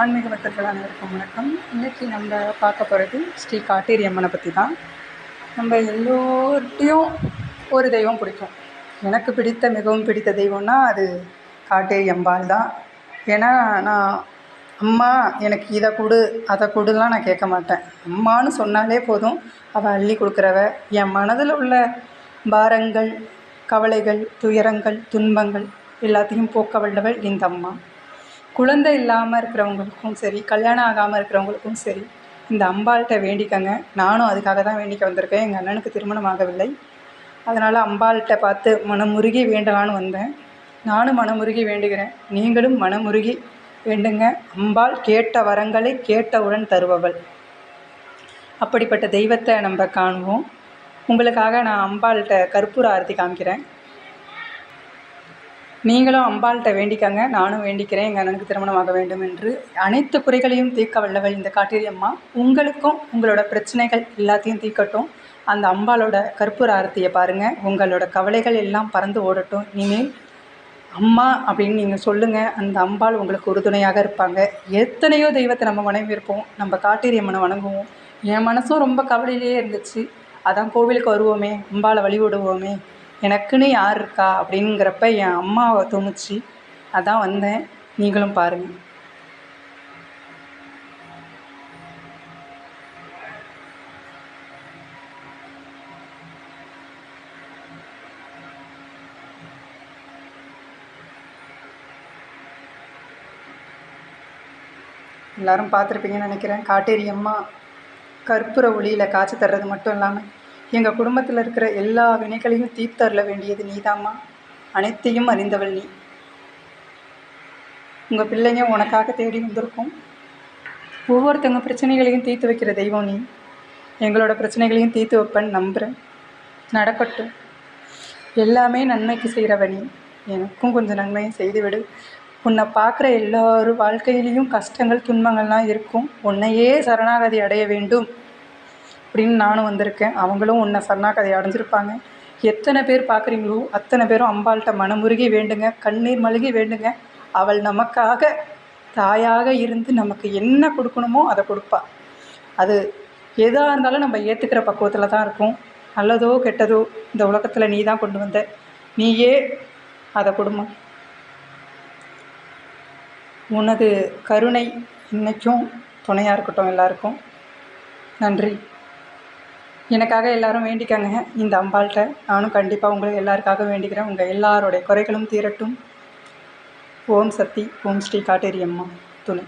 ஆன்மீக பக்தர்கள் அனைவருக்கும் வணக்கம். இன்றைக்கி நம்ம பார்க்க போகிறது ஸ்ரீ காட்டேரி அம்மனை பற்றி தான் நம்ம எல்லோர்ட்டையும் ஒரு தெய்வம் பிடிக்கும். எனக்கு பிடித்த மிகவும் பிடித்த தெய்வம்னா அது காட்டேரி அம்பாள் தான். ஏன்னா நான் அம்மா எனக்கு இதை கொடு அதை கொடுலாம் நான் கேட்க மாட்டேன். அம்மான்னு சொன்னாலே போதும். அவள் அள்ளி கொடுக்குறவ. என் மனதில் உள்ள பாரங்கள் கவலைகள் துயரங்கள் துன்பங்கள் எல்லாத்தையும் போக்க வல்லவள் இந்த அம்மா. குழந்தை இல்லாமல் இருக்கிறவங்களுக்கும் சரி கல்யாணம் ஆகாமல் இருக்கிறவங்களுக்கும் சரி இந்த அம்பாள்கிட்ட வேண்டிக்கங்க. நானும் அதுக்காக தான் வேண்டிக்க வந்திருக்கேன். எங்கள் அண்ணனுக்கு திருமணம் ஆகவில்லை. அதனால் அம்பாள்கிட்ட பார்த்து மனமுருகி வேண்டலான்னு வந்தேன். நானும் மனமுருகி வேண்டுகிறேன். நீங்களும் மனமுருகி வேண்டுங்க. அம்பாள் கேட்ட வரங்களை கேட்டவுடன் தருபவள். அப்படிப்பட்ட தெய்வத்தை நம்ம காணுவோம். உங்களுக்காக நான் அம்பாள்கிட்ட கற்பூர ஆரத்தி காமிக்கிறேன். நீங்களும் அம்பாள்கிட்ட வேண்டிக்கங்க. நானும் வேண்டிக்கிறேன். எங்கள் அண்ணனுக்கு திருமணமாக வேண்டும் என்று. அனைத்து குறைகளையும் தீர்க்க வல்லவள் இந்த காட்டேரி அம்மா. உங்களுக்கும் உங்களோட பிரச்சனைகள் எல்லாத்தையும் தீர்க்கட்டும். அந்த அம்பாளோட கற்பூர ஆரத்தியை பாருங்கள் உங்களோட கவலைகள் எல்லாம் பறந்து ஓடட்டும். இனிமேல் அம்மா அப்படின்னு நீங்கள் சொல்லுங்கள் அந்த அம்பாள் உங்களுக்கு உறுதுணையாக இருப்பாங்க. எத்தனையோ தெய்வத்தை நம்ம வணங்கியிருப்போம். நம்ம காட்டேரி அம்மனை வணங்குவோம். என் மனசும் ரொம்ப கவலையிலேயே இருந்துச்சு. அதான் கோவிலுக்கு வருவோமே. அம்பாளை வழிவிடுவோமே. எனக்குன்னு யார் இருக்கா அப்படிங்கிறப்ப என் அம்மாவை தோணுச்சு அதான் வந்தேன். நீங்களும் பாருங்கள் எல்லாரும் பார்த்துருப்பீங்கன்னு நினைக்கிறேன். காட்டேரி அம்மா கற்பூர ஒளியில் காய்ச்சி தர்றது மட்டும் இல்லாமல் எங்கள் குடும்பத்தில் இருக்கிற எல்லா வினைகளையும் தீர்த்தரல வேண்டியது நீதாம்மா. அனைத்தையும் அறிந்தவள் நீ. உங்கள் பிள்ளைங்க உனக்காக தேடி வந்திருக்கும். ஒவ்வொருத்தவங்க பிரச்சனைகளையும் தீர்த்து வைக்கிற தெய்வம் நீ. எங்களோட பிரச்சனைகளையும் தீர்த்து வைப்பேன்னு நம்புகிறேன் நடக்கட்டும். எல்லாமே நன்மைக்கு செய்கிறவ நீ. எனக்கும் கொஞ்சம் நன்மையை செய்துவிடு. உன்னை பார்க்குற எல்லோரும் வாழ்க்கையிலையும் கஷ்டங்கள் துன்பங்கள்லாம் இருக்கும். உன்னையே சரணாகதி அடைய வேண்டும். அப்படின்னு நானும் வந்திருக்கேன். அவங்களும் உன்னை சரணாகதி அடைஞ்சிருப்பாங்க. எத்தனை பேர் பார்க்குறீங்களோ அத்தனை பேரும் அம்பாள்கிட்ட மனமுருகி வேண்டுங்க கண்ணீர் மழுகி வேண்டுங்க. அவள் நமக்காக தாயாக இருந்து நமக்கு என்ன கொடுக்கணுமோ அதை கொடுப்பா. அது எதாக இருந்தாலும் நம்ம ஏற்றுக்கிற பக்குவத்தில் தான் இருக்கும். நல்லதோ கெட்டதோ இந்த உலகத்தில் நீ தான் கொண்டு வந்த. நீயே அதை கொடுமா. உனது கருணை இன்றைக்கும் துணையாக இருக்கட்டும் எல்லாருக்கும். நன்றி. எனக்காக எல்லாரும் வேண்டிக்கங்க இந்த அம்பாள்கிட்ட. நானும் கண்டிப்பாக உங்களுக்கு எல்லாருக்காக வேண்டிக்கிறேன். உங்கள் எல்லாருடைய குறைகளும் தீரட்டும். ஓம் சக்தி ஓம் ஸ்ரீ காட்டேரி அம்மா துணை.